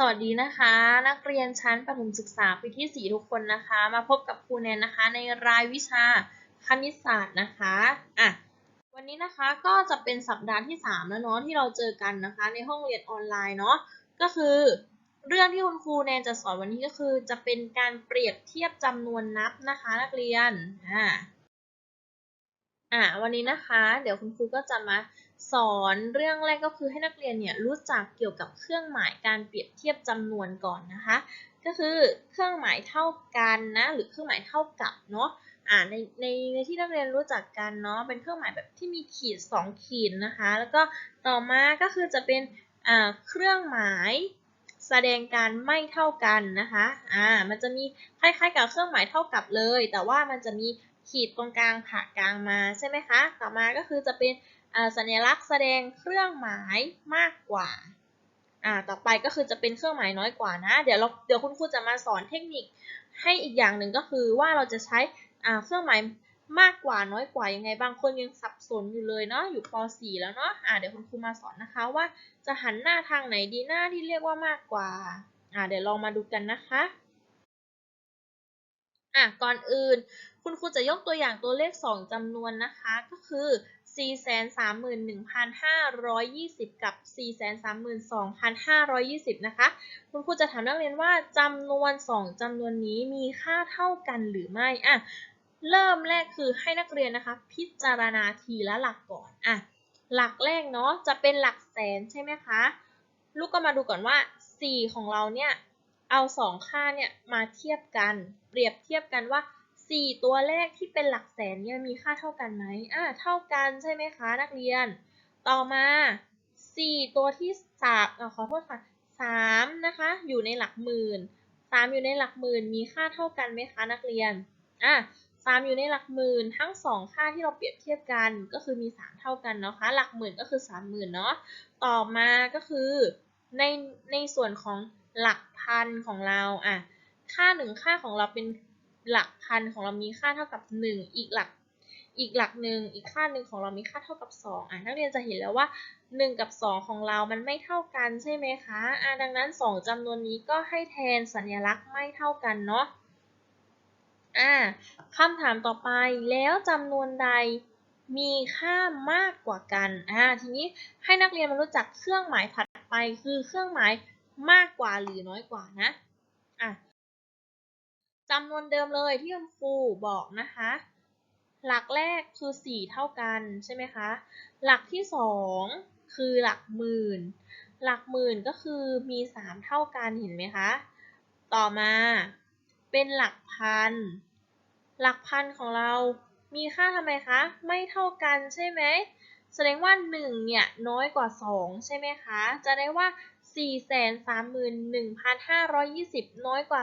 สวัสดีนะคะ นักเรียนชั้นประถมศึกษาปีที่ 4 ทุกคนนะคะ มาพบกับครูแนนนะคะในรายวิชาคณิตศาสตร์นะคะอะวันนี้นะคะก็จะเป็นสัปดาห์ที่ 3 แล้วเนาะที่เราเจอกันนะคะ ในห้องเรียนออนไลน์เนาะก็คือ เรื่องที่คุณครูแนนจะสอนวันนี้ก็คือ จะเป็นการเปรียบเทียบจำนวนนับนะคะ นักเรียนอ่าอะวันนี้นะคะ เดี๋ยวคุณครูก็จะมา สอนเรื่องแรกก็คือให้นักเรียนเนี่ยรู้จักเกี่ยวกับเครื่องหมายการเปรียบเทียบจำนวนก่อนนะคะ ก็คือเครื่องหมายเท่ากันนะหรือเครื่องหมายเท่ากับเนาะอ่าในในในที่นักเรียนรู้จักกันเนาะเป็นเครื่องหมายแบบที่มีขีด 2 ขีดนะคะ แล้วก็ต่อมาก็คือจะเป็นอ่าเครื่องหมายแสดงการไม่เท่ากันนะคะ อ่า มันจะมีคล้ายๆ กับเครื่องหมายเท่ากับเลย แต่ว่ามันจะมีขีดตรงกลางผ่ากลางมาใช่ไหมคะ ต่อมาก็คือจะเป็น สัญลักษณ์แสดงเครื่องหมายมากกว่าอ่าต่อไปก็คือจะเป็นเครื่องหมายน้อยกว่านะ เดี๋ยวเราเดี๋ยวคุณครูจะมาสอนเทคนิคให้อีกอย่างหนึ่งก็คือว่าเราจะใช้อ่าเครื่องหมายมากกว่าน้อยกว่ายังไงบางคนยังสับสนอยู่เลยเนาะอยู่ป .4 แล้วเนาะอ่าเดี๋ยวคุณครูมาสอนนะคะว่าจะหันหน้าทางไหนดีหน้าที่เรียกว่ามากกว่าอ่าเดี๋ยวลองมาดูกันนะคะอะก่อนอื่นคุณครูจะยกตัวอย่างตัวเลข 2จำนวนนะคะ ก็คือ 431,520 กับ 432,520 นะคะ คุณครูจะถามนักเรียนว่าจำนวน 2จำนวนนี้มีค่าเท่ากันหรือไม่อะเริ่มแรกคือให้นักเรียนนะคะ พิจารณาทีละหลักก่อนอะหลักแรกเนาะจะเป็นหลักแสนใช่ไหมคะ ลูกก็มาดูก่อนว่า 4 ของเราเนี่ยเอา 2 ค่าเนี่ยมาเทียบกัน เปรียบเทียบกันว่า 4ตัวแรกที่เป็นหลักแสนเนี่ยมีค่าเท่ากันไหมอ่าเท่ากันใช่ไหมคะนักเรียน ต่อมา4ตัวที่สามขอโทษค่ะ3นะคะ อยู่ในหลักหมื่น3อยู่ในหลักหมื่นมีค่าเท่ากันไหมคะนักเรียนอะ3อยู่ในหลักหมื่นทั้ง2ค่าที่เราเปรียบเทียบกันก็คือมี3เท่ากันเนาะคะ หลักหมื่นก็คือ30,000เนาะต่อมาก็คือในในส่วนของหลักพันของเราอะค่าหนึ่งค่าของเราเป็น หลักพันของเรามีค่าเท่ากับ 1 อีกหลักอีกหลักหนึ่งอีกค่าหนึ่งของเรามีค่าเท่ากับ 2อะนักเรียนจะเห็นแล้วว่า 1 กับ 2 ของเรามันไม่เท่ากันใช่ไหมคะอะดังนั้น 2จำนวนนี้ก็ให้แทนสัญลักษณ์ไม่เท่ากันเนาะอ่าคำถามต่อไปแล้วจำนวนใดมีค่ามากกว่ากันอ่าทีนี้ให้นักเรียนมารู้จักเครื่องหมายถัดไปคือเครื่องหมายมากกว่าหรือน้อยกว่านะอะ จำนวนเดิมเลยที่คุณครูบอกนะคะ หลักแรกคือ 4 เท่ากันใช่ไหมคะ หลักที่ 2 คือหลักหมื่น หลักหมื่นก็คือมี 3 เท่ากันเห็นไหมคะ ต่อมาเป็นหลักพัน หลักพันของเรามีค่าทำไมคะ ไม่เท่ากันใช่ไหมแสดงว่า 1 เนี่ย น้อยกว่า 2 ใช่ไหมคะ จะได้ว่า 431,520 น้อยกว่า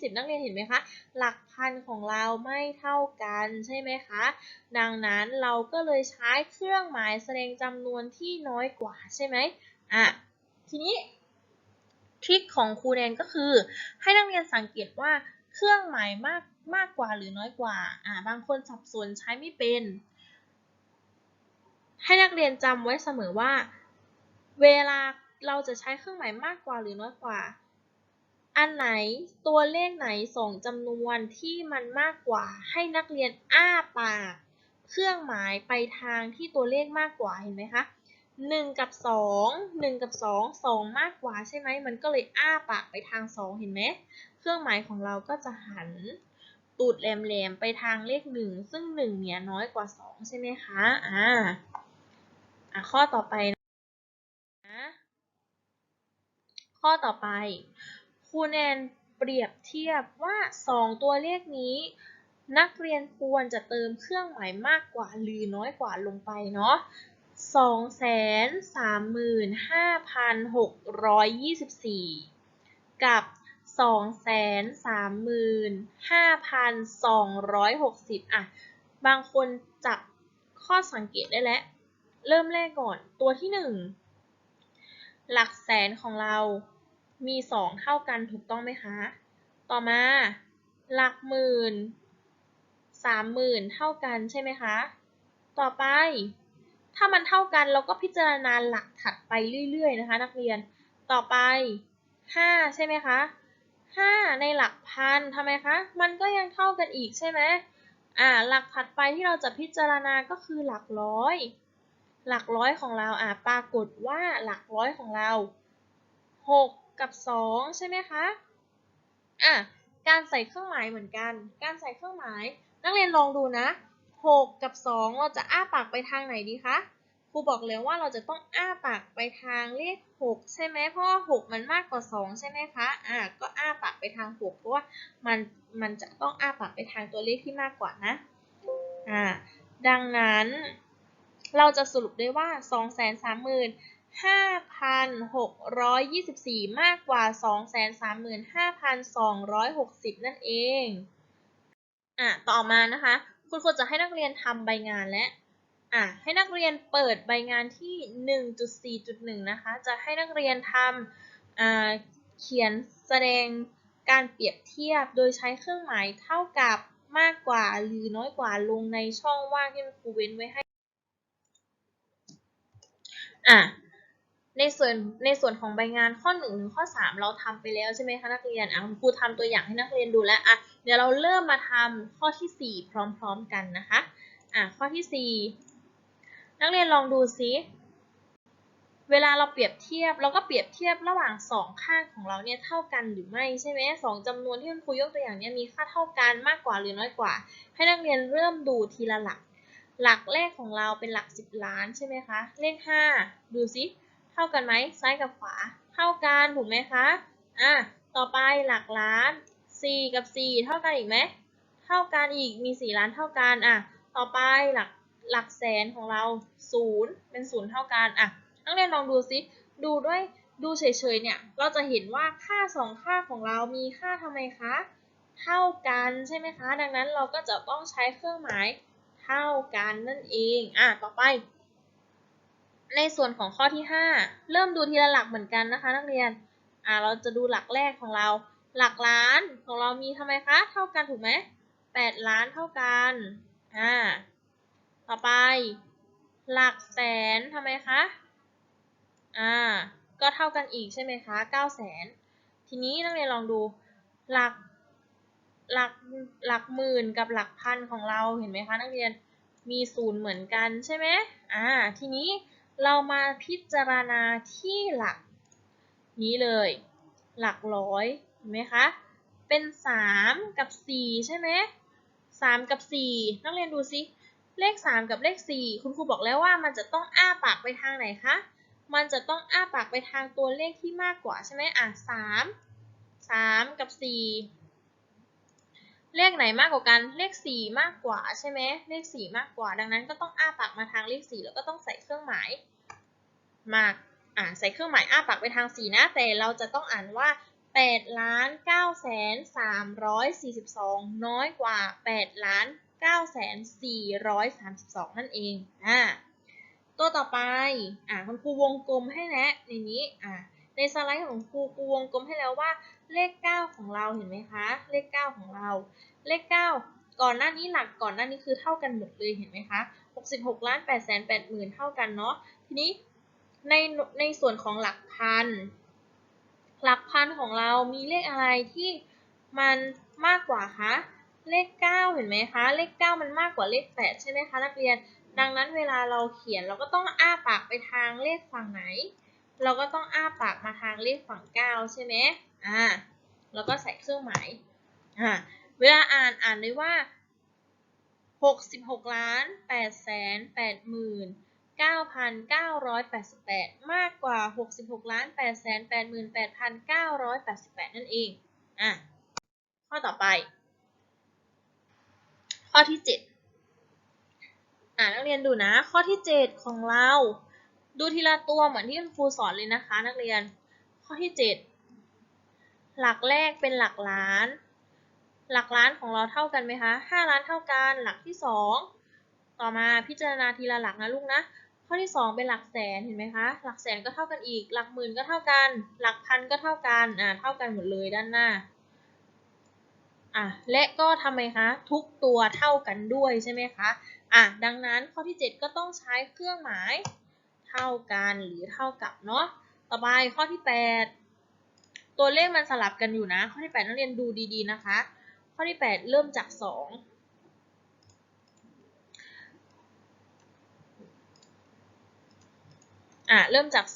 432,520 นักเรียนเห็นไหมคะ หลักพันของเราไม่เท่ากันใช่ไหมคะ ดังนั้นเราก็เลยใช้เครื่องหมายแสดงจำนวนที่น้อยกว่าใช่ไหมอะ ทีนี้ทริคของครูแนนก็คือ ให้นักเรียนสังเกตว่าเครื่องหมายมากมากกว่าหรือน้อยกว่า อ่า บางคนสับสนใช้ไม่เป็น ให้นักเรียนจำไว้เสมอว่า เวลาเราจะใช้เครื่องหมายมากกว่าหรือน้อยกว่า อันไหนตัวเลขไหนส่งจำนวนที่มันมากกว่า ให้นักเรียนอ้าปากเครื่องหมายไปทางที่ตัวเลขมากกว่าเห็นไหมคะหนึ่งกับสองหนึ่งกับสองสองมากกว่าใช่ไหม มันก็เลยอ้าปากไปทางสองเห็นไหม เครื่องหมายของเราก็จะหันตูดแหลมๆไปทางเลขหนึ่งซึ่งหนึ่งเนี่ยน้อยกว่าสองใช่ไหมคะ อ่า ข้อต่อไป ข้อต่อไปครูแนนเปรียบเทียบว่า 2 ตัวเลขนี้ นักเรียนควรจะเติมเครื่องหมายมากกว่าหรือน้อยกว่าลงไปเนาะ235,624 กับ 235,260 อะ บางคนจับข้อสังเกตได้แล้ว เริ่มแรกก่อนตัวที่ 1 หลักแสนของเรามีสองเท่ากันถูกต้องไหมคะ ต่อมา หลักหมื่นสามหมื่นเท่ากันใช่ไหมคะ ต่อไป ถ้ามันเท่ากันเราก็พิจารณาหลักถัดไปเรื่อยๆนะคะ นักเรียน ต่อไป5ใช่ไหมคะ5ในหลักพันทำไมคะ มันก็ยังเท่ากันอีกใช่ไหมอ่า หลักถัดไปที่เราจะพิจารณาก็คือหลักร้อย หลักร้อยของเราอ่าปรากฏว่าหลักร้อยของเรา 6 กับ 2 ใช่ไหมคะอะการใส่เครื่องหมายเหมือนกัน การใส่เครื่องหมาย นักเรียนลองดูนะ 6 กับ 2 เราจะอ้าปากไปทางไหนดีคะครูบอกเลยว่าเราจะต้องอ้าปากไปทางเลข 6 ใช่ไหมเพราะว่า 6 มันมากกว่า 2 ใช่ไหมคะอะก็อ้าปากไปทาง 6 เพราะว่ามันมันจะต้องอ้าปากไปทางตัวเลขที่มากกว่านะอ่าดังนั้น เราจะสรุปได้ว่า 235,624 มากกว่า 235,260 นั่นเองอะต่อมานะคะ คุณครูจะให้นักเรียนทำใบงานและอะให้นักเรียนเปิดใบงานที่ 1.4.1 นะคะ จะให้นักเรียนทำอ่าเขียนแสดงการเปรียบเทียบโดยใช้เครื่องหมายเท่ากับมากกว่าหรือน้อยกว่าลงในช่องว่างที่ครูเว้นไว้ให้ อะในส่วนในส่วนของใบงานข้อ1ถึงข้อ 3 เราทำไปแล้วใช่ไหมคะนักเรียนอะครูทำตัวอย่างให้นักเรียนดูแล้วอะเดี๋ยวเราเริ่มมาทำข้อที่ 4 พร้อมๆกันนะคะอะข้อที่ 4 นักเรียนลองดูซิเวลาเราเปรียบเทียบเราก็เปรียบเทียบระหว่าง 2 ข้างของเราเนี่ยเท่ากันหรือไม่ใช่ไหมสองจำนวนที่คุณครูยกตัวอย่างเนี่ยมีค่าเท่ากันมากกว่าหรือน้อยกว่า ให้นักเรียนเริ่มดูทีละหลัก หลักแรกของเราเป็นหลัก 10 ล้านใช่ไหมคะ เลข 5 ดูซิเท่ากันไหมซ้ายกับขวา เท่ากันถูกไหมคะ อะ ต่อไปหลักล้าน 4 กับ 4 เท่ากันอีกไหม เท่ากันอีกมี 4 ล้านเท่ากัน อะ ต่อไปหลักหลักแสนของเรา 0 เป็น 0 เท่ากัน อะ นักเรียนลองดูซิ ดูด้วย ดูเฉยๆเนี่ย เราจะเห็นว่าค่า 2 ค่าของเรามีค่าทำไมคะ เท่ากันใช่ไหมคะ ดังนั้นเราก็จะต้องใช้เครื่องหมาย ท่ากันนั่นเอง อะ ต่อไป ในส่วนของข้อที่ 5 เริ่มดูทีละหลักเหมือนกันนะคะ นักเรียน อ่าเราจะดูหลักแรกของเรา หลักล้านของเรามีทำไมคะ เท่ากันถูกไหม8ล้านเท่ากัน อ่า ต่อไป หลักแสนทำไมคะ อ่า ก็เท่ากันอีกใช่ไหมคะ9แสน ทีนี้นักเรียนลองดู หลัก หลักหลักหมื่นกับหลักพันของเราเห็นไหมคะนักเรียนมีศูนย์เหมือนกันใช่ไหมอ่าทีนี้เรามาพิจารณาที่หลักนี้เลย หลักร้อยเห็นไหมคะเป็น 3 กับ 4 ใช่ไหม3กับ 4 นักเรียนดูซิเลข 3 กับเลข 4 คุณครูบอกแล้วว่ามันจะต้องอ้าปากไปทางไหนคะมันจะต้องอ้าปากไปทางตัวเลขที่มากกว่าใช่ไหมอะ3 3กับ4 เลขไหนมากกว่ากัน เลข 4 มากกว่าใช่ไหมเลข 4 มากกว่า ดังนั้นก็ต้องอ้าปากมาทางเลข 4 แล้วก็ต้องใส่เครื่องหมายมาก อ่าใส่เครื่องหมายอ้าปากไปทาง 4 นะ แต่เราจะต้องอ่านว่า8ล้าน9แสน342 น้อยกว่า8ล้าน9แสน432 นั่นเอง อ่า ตัวต่อไป อ่าคุณครูวงกลมให้แล้วในนี้ อ่าในสไลด์ของครูครูวงกลมให้แล้วว่า เลข 9 ของเราเห็นไหมคะ เลข 9 ของเรา เลข 9 ก่อนหน้านี้หลักก่อนหน้านี้คือเท่ากันหมดเลยเห็นไหมคะ 66ล้าน8แสน8หมื่นเท่ากันเนาะ ทีนี้ในในส่วนของหลักพัน หลักพันของเรามีเลขอะไรที่มันมากกว่าคะ เลข 9 เห็นไหมคะ เลข 9 มันมากกว่าเลข 8 ใช่ไหมคะนักเรียน ดังนั้นเวลาเราเขียนเราก็ต้องอ้าปากไปทางเลขฝั่งไหน เราก็ต้องอ้าปากมาทางเลขฝั่ง 9 ใช่ไหม อ่าแล้วก็ใส่เครื่องหมายอ่าเวลาอ่านอ่านได้ว่า 66ล้าน8แสน8หมื่น9,988 มากกว่า 66ล้าน8แสน8หมื่น8,988 นั่นเอง อะ ข้อต่อไป ข้อที่ 7 อ่านักเรียนดูนะ ข้อที่ 7 ของเรา ดูทีละตัวเหมือนที่คุณครูสอนเลยนะคะ นักเรียน ข้อที่ 7 หลักแรกเป็นหลักล้าน หลักล้านของเราเท่ากันไหมคะ5ล้านเท่ากัน หลักที่2ต่อมาพิจารณาทีละหลักนะลูกนะ ข้อที่2เป็นหลักแสนเห็นไหมคะ หลักแสนก็เท่ากันอีก หลักหมื่นก็เท่ากัน หลักพันก็เท่ากัน อ่า เท่ากันหมดเลยด้านหน้า อะ และก็ทำไมคะ ทุกตัวเท่ากันด้วยใช่ไหมคะ อะ ดังนั้นข้อที่ 7 ก็ต้องใช้เครื่องหมาย เท่ากันหรือเท่ากับเนาะ ต่อไปข้อที่ 8 ตัวเลขมันสลับกันอยู่นะ ข้อที่8นักเรียนดูดีๆนะคะ ข้อที่ 8 เริ่มจาก2อะเริ่มจาก 2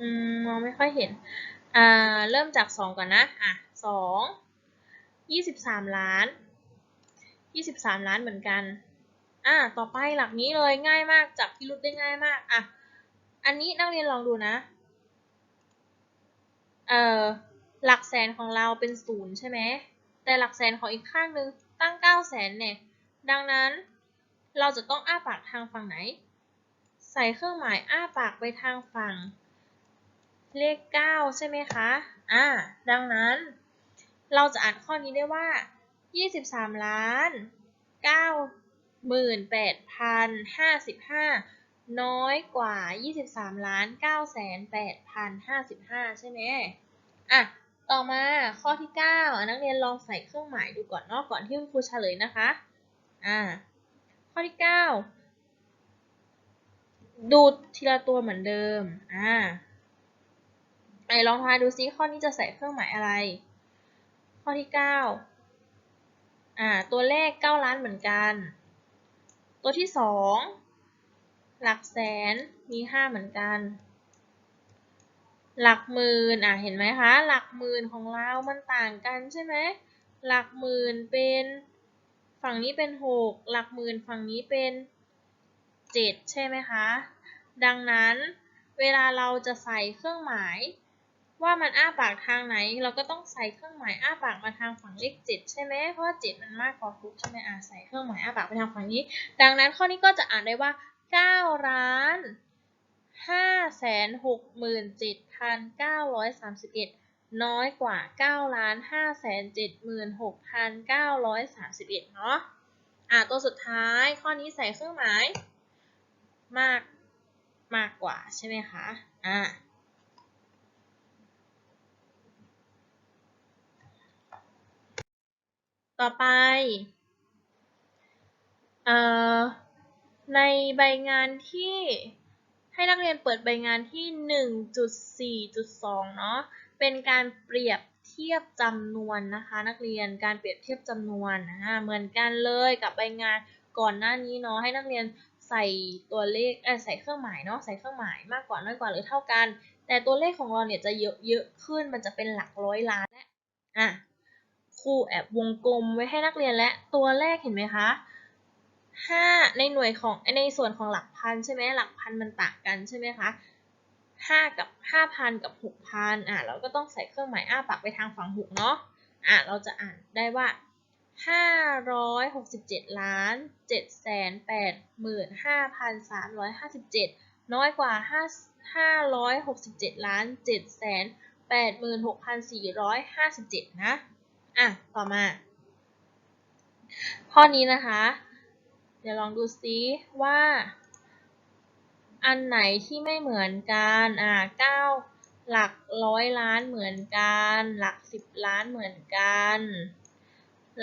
อืมมองไม่ค่อยเห็น อ่า เริ่มจาก 2 ก่อนนะ อะ 2 23 ล้าน 23 ล้านเหมือนกัน อ่าต่อไปหลักนี้เลยง่ายมากจับพิรุธได้ง่ายมากอะอันนี้นักเรียนลองดูนะเอ่อหลักแสนของเราเป็นศูนย์ใช่ไหมแต่หลักแสนของอีกข้างหนึ่งตั้ง9แสนเนี่ยดังนั้นเราจะต้องอ้าปากทางฝั่งไหน ใส่เครื่องหมายอ้าปากไปทางฝั่งเลข 9 ใช่ไหมคะ อ่า ดังนั้น เราจะอ่านข้อนี้ได้ว่า 23 ล้าน 98,055 น้อยกว่า 23ล้าน9,8,055 ใช่ไหมอะ ต่อมาข้อที่ 9 นักเรียนลองใส่เครื่องหมายดูก่อนเนอกก่อนที่คุณครูเฉลยนะคะ อ่า ข้อที่ 9 ดูทีละตัวเหมือนเดิม อ่าไหนลองทายดูซิข้อนี้จะใส่เครื่องหมายอะไร ข้อที่ 9อ่า ตัวเลข9ล้านเหมือนกัน ตัวที่ 2 หลักแสนมี 5 เหมือนกัน หลักหมื่นอะเห็นไหมคะ หลักหมื่นของเรามันต่างกันใช่ไหมหลักหมื่นเป็นฝั่งนี้เป็น 6 หลักหมื่นฝั่งนี้เป็น 7 ใช่ไหมคะ ดังนั้นเวลาเราจะใส่เครื่องหมาย ว่ามันอ้าปากทางไหน เราก็ต้องใส่เครื่องหมายอ้าปากมาทางฝั่งเลข7ใช่ไหมเพราะว่า7มันมากกว่า6ใช่ไหมอะใส่เครื่องหมายอ้าปากไปทางฝั่งนี้ ดังนั้นข้อนี้ก็จะอ่านได้ว่า9ล้าน5 6 7 9 3 1น้อยสามสิบเอ็ดน้อยกว่า9ล้าน5 7 6 9 3 1เจ็ดหมื่นหกพันเก้าร้อยสามสิบเอ็ดเนาะอะตัวสุดท้ายข้อนี้ใส่เครื่องหมายมากมากกว่าใช่ไหมคะอ่า ต่อไปเอ่อในใบงานที่ให้นักเรียนเปิดใบงานที่ 1.4.2 เนาะเป็นการเปรียบเทียบจำนวนนะคะ นักเรียนการเปรียบเทียบจำนวนนะเหมือนกันเลยกับใบงานก่อนหน้านี้เนาะให้นักเรียนใส่ตัวเลขเออใส่เครื่องหมายเนาะใส่เครื่องหมายมากกว่าน้อยกว่าหรือเท่ากัน แต่ตัวเลขของเราเนี่ยจะเยอะเยอะขึ้นมันจะเป็นหลักร้อยล้านและอะ ครูแอบวงกลมไว้ให้นักเรียนและตัวแรกเห็นไหมคะห้าในหน่วยของในส่วนของหลักพันใช่ไหมหลักพันมันต่างกันใช่ไหมคะห้ากับห้าพันกับหกพันอะเราก็ต้องใส่เครื่องหมายอ้าปากไปทางฝั่งหกเนาะอะเราจะอ่านได้ว่าห้าร้อยหกสิบเจ็ดล้านเจ็ดแสนแปดหมื่นห้าพันสามร้อยห้าสิบเจ็ดน้อยกว่าห้าห้าร้อยหกสิบเจ็ดล้านเจ็ดแสนแปดหมื่นหกพันสี่ร้อยห้าสิบเจ็ดนะ อะ ต่อมา ข้อนี้นะคะ เดี๋ยวลองดูซิว่า อันไหนที่ไม่เหมือนกัน อ่าเก้าหลักร้อยล้านเหมือนกัน หลักสิบล้านเหมือนกัน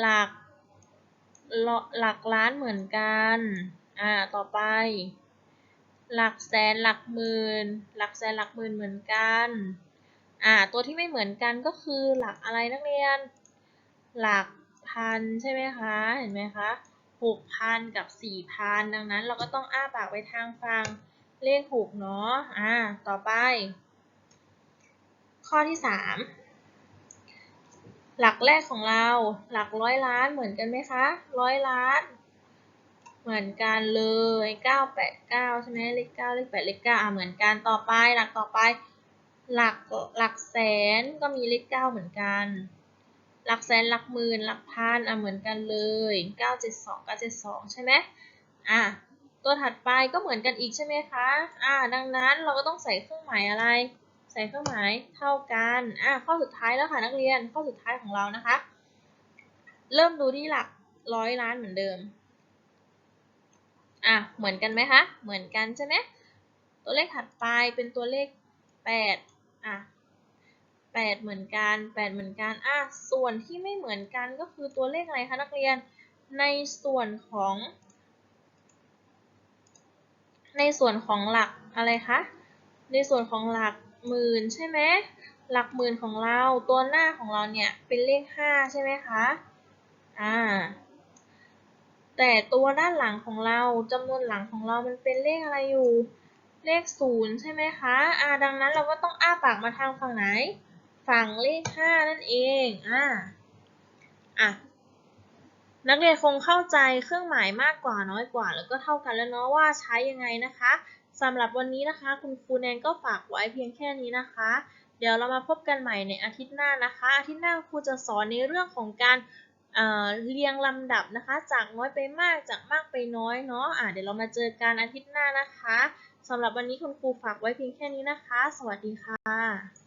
หลักหลักล้านเหมือนกัน อ่า ต่อไป หลักแสนหลักหมื่น หลักแสนหลักหมื่นเหมือนกัน อ่า ตัวที่ไม่เหมือนกันก็คือหลักอะไรนักเรียน หลักพันใช่ไหมคะ เห็นไหมคะหกพันกับสี่พันดังนั้นเราก็ต้องอ้าปากไปทางฝั่งเลขหกเนาะ อ่า ต่อไป ข้อที่สามหลักแรกของเราหลักร้อยล้านเหมือนกันไหมคะร้อยล้าน เหมือนกันเลยเก้าแปดเก้าใช่ไหมเลขเก้าเลขแปดเลขเก้าอ่าเหมือนกันต่อไปหลักต่อไป หลักหลักแสนก็มีเลขเก้าเหมือนกัน หลักแสนหลักหมื่นหลักพันอะเหมือนกันเลย 972 972 ใช่ไหมอะตัวถัดไปก็เหมือนกันอีกใช่ไหมคะอ่าดังนั้นเราก็ต้องใส่เครื่องหมายอะไร ใส่เครื่องหมายเท่ากันอะข้อสุดท้ายแล้วค่ะนักเรียนข้อสุดท้ายของเรานะคะ เริ่มดูที่หลักร้อยล้านเหมือนเดิมอะเหมือนกันไหมคะ เหมือนกันใช่ไหมตัวเลขถัดไปเป็นตัวเลข 8อะ แปดเหมือนกันแปดเหมือนกันอะส่วนที่ไม่เหมือนกันก็คือตัวเลขอะไรคะนักเรียน ในส่วนของ ในส่วนของหลักอะไรคะ ในส่วนของหลักหมื่นใช่ไหมหลักหมื่นของเราตัวหน้าของเราเนี่ยเป็นเลขห้าใช่ไหมคะอ่าแต่ตัวด้านหลังของเราจำนวนหลังของเรามันเป็นเลขอะไรอยู่ เลขศูนย์ใช่ไหมคะอ่าดังนั้นเราก็ต้องอ้าปากมาทางฝั่งไหน ฝั่งเลขห้านั่นเอง อ่า อะ นักเรียนคงเข้าใจเครื่องหมายมากกว่าน้อยกว่า แล้วก็เท่ากันแล้วเนาะว่าใช้ยังไงนะคะสำหรับวันนี้นะคะ คุณครูแนนก็ฝากไว้เพียงแค่นี้นะคะ เดี๋ยวเรามาพบกันใหม่ในอาทิตย์หน้านะคะ อาทิตย์หน้าครูจะสอนในเรื่องของการเเรียงลำดับนะคะ จากน้อยไปมากจากมากไปน้อยเนาะอะเดี๋ยวเรามาเจอกันอาทิตย์หน้านะคะสำหรับวันนี้คุณครูฝากไว้เพียงแค่นี้นะคะ สวัสดีค่ะ